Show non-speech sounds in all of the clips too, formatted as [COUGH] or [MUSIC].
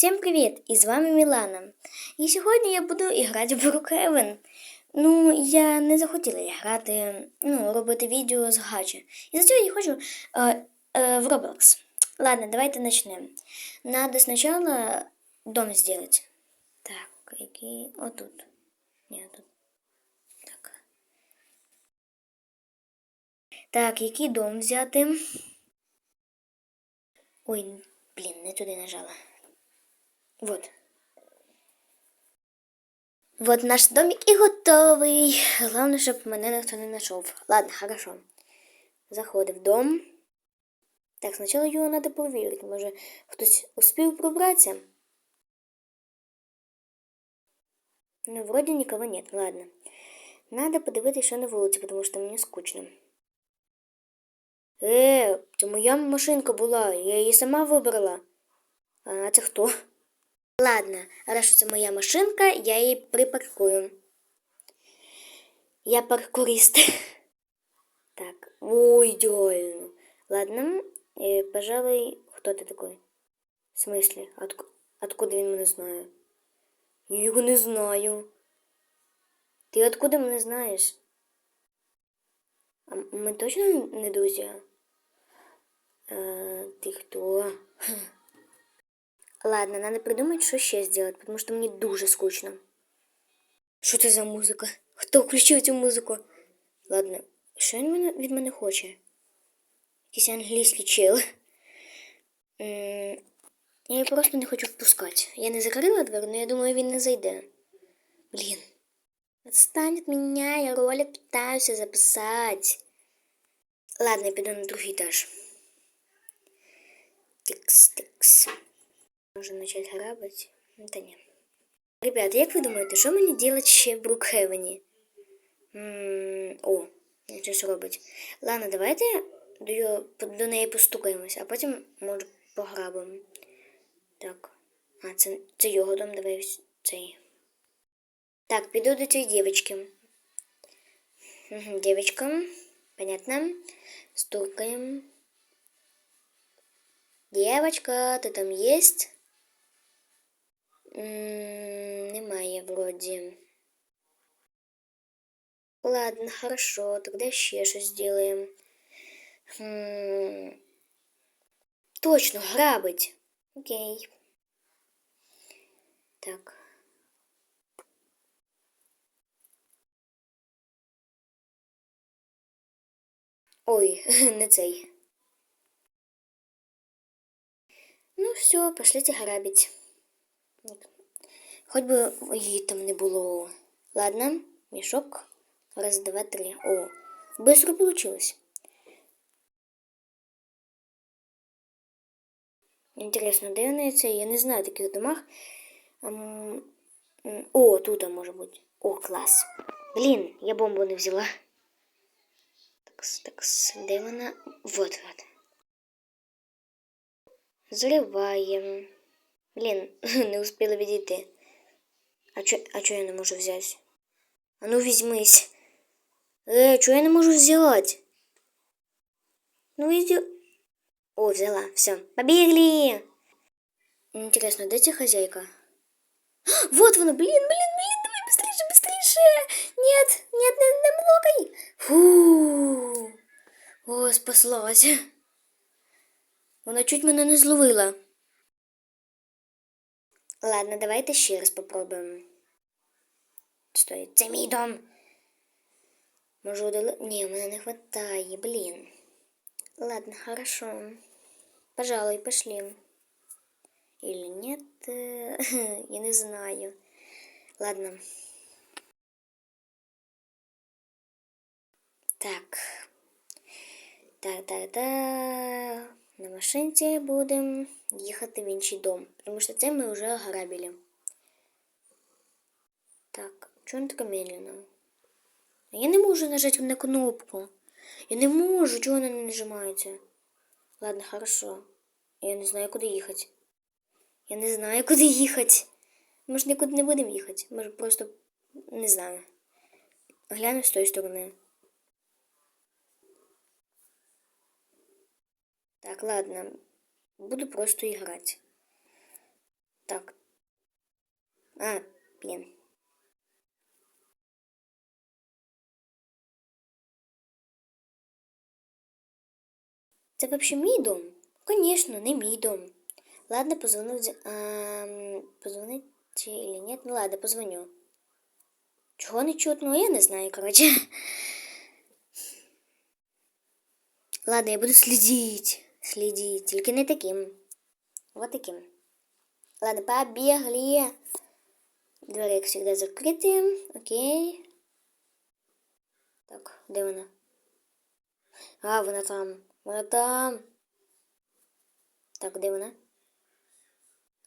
Всім привіт! І з вами Мілана. І сьогодні я буду грати в Brookhaven. Ну, я не захотіла грати, ну, робити відео з гача. І за цього я хочу е, е, в Roblox. Ладно, давайте начнем. Надо сначала дом сделать. Так, який. Отут. Ні, тут. Так. Так, який дом взяти? Ой, блін, не туди нажала. Вот. Вот наш домик і готовий. Головне, щоб мене ніхто не знайшов. Ладно, хорошо. Заходив в дом. Так, спочатку його треба перевірити. Може, хтось успів пробратися? Ну, вроде никого нет. Ладно. Надо подивитися, що на вулиці, тому що мені скучно. Е, це моя машинка була, я її сама вибрала. А це хто? Ладно, раз що це моя машинка, я її припаркую. Я паркурист. [LAUGHS] Так, ой, идеально. Ладно, э, пожалуй, хто ти такой? В смысле? Отк... Откуда він мене знає? Я його не знаю. Ти откуда мене знаєш? А ми точно не друзі? Е, ти хто? [LAUGHS] Ладно, надо придумать, що ще сделать, потому что мені дуже скучно. Що це за музика? Хто включив цю музику? Ладно, що він від мене хоче? Якийсь англійський чел. Я її просто не хочу впускати. Я не закрила двері, але я думаю, він не зайде. Блін. Отстань від мене, я ролик питаюся записати. Ладно, я піду на другий етаж. Тикс, тикс. Можно начать грабить? Ну, Та ні. Ребят, як ви думаєте, що мені делать ще в Брукхевені? М, О, він щось робить. Ладно, давайте до, його, до неї постукаємось, а потім, може, пограбимо. Так. А, це, це його дом, давай ось цей. Так, піду до цієї дівчинки. Угу, дівчинка, понятно. Стукаємо. Девочка, ты там есть? М, Немає вроді. Ладно, хорошо, тогда ще щось сделаем. Хм. Точно, грабить. Окей. Так. Ой, [LAUGHS] не цей. Ну, все, пошлите грабить. Хоть бы її там не було. Ладно, мешок. Раз, два, три. О, быстро получилось. Интересно, де вони це? Я не знаю таких домах. О, тут може бути. О, клас. Блін, я бомбу не взяла. Такс, такс, де вона? Вот, вот. Зриваємо. Блін, [LAUGHS] не успіла відійти. А чо, а чо я не можу взяти? А ну візьмись. Е, чого я не можу взяти? Ну иди. О, взяла, все. Побегли. Интересно, де ця хозяйка? [GASPS] Вот вона, блин, блин, блин, давай быстрее, быстрее. Нет, нет, не, не млокай. Фу. О, спаслась. [LAUGHS] Вона чуть мене не зловила. Ладно, давайте ще раз попробуємо. Стой, це мій дом. Може удали... Ні, мене не хватає, блін. Ладно, хорошо. Пожалуй, пошли. Или нет? [LAUGHS] Я не знаю. Ладно. Так. Так, так, так. На машинці будемо їхати в інший дом, тому що це ми вже ограбили. Так, чого не така медленно? Я не можу нажати на кнопку. Я не можу, чого вона не нажимається. Ладно, хорошо. Я не знаю, куди їхати. Я не знаю, куди їхати. Може, нікуди не будемо їхати. Може, просто не знаю. Гляну з тої сторони. Так, ладно. Буду просто играть. Так. А, блін. Це вообще мій дом? Конечно, не мій дом. Ладно, позвоню. ам, Позвонить или нет? Ну ладно, позвоню. Чого не чутно, я не знаю, короче. [LAUGHS] Ладно, я буду следить. Следить. Тільки не таким. Вот таким. Ладно, побегли. Двері, як завжди, закриті. Окей. Так, де вона? А, вона там. Вона там. Так, де вона?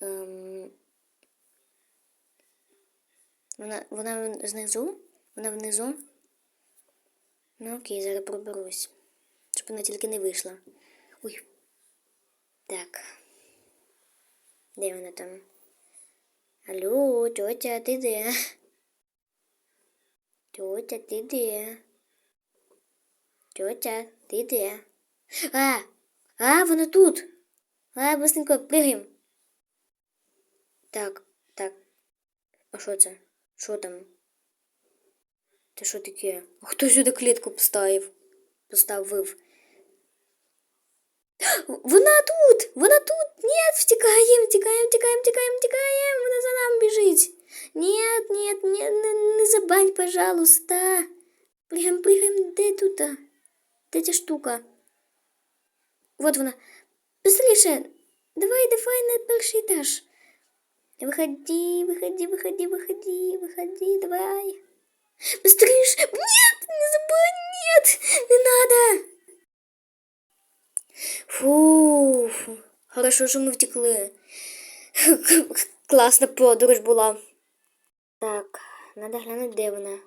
Ем... Вона, вона знизу? Вона внизу? Ну окей, зараз проберусь. Щоб вона тільки не вийшла. Ой. Так. Де вона там? Алло, тьотя, ти де? Тьотя, ти де? Тьотя, ти де? А! А, вона тут! А, быстренько, пригаємо. Так, так. А що це? Що там? Це що таке? А хто сюди клітку поставив? Поставив. Вона тут! Вона тут! Нет, втікаємо, втікаємо, втікаємо, втікаємо, втікаємо! Вона за нами біжить! Нет, нет, нет, не, не забань, пожалуйста! Прям, прям, де тут? Де ця штука? Вот вона. Быстріше! Давай, давай на перший этаж. Выходи, выходи, выходи, выходи, выходи, давай. Быстрее! Нет, не забудь, нет, не надо. Фу, хорошо, що ми втекли. Класна подорож була. Так, надо глянути, де вона.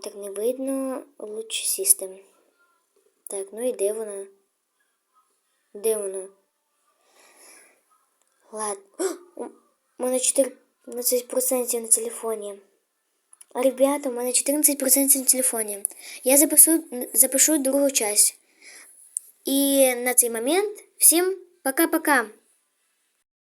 Так не видно, лучше сісти. Так, ну і де вона? Де вона? Ладно. [GASPS] У мене 14% на телефоні. Ребята, у мене 14% на телефоні. Я запишу, запишу другу часть. І на цей момент всім пока-пока.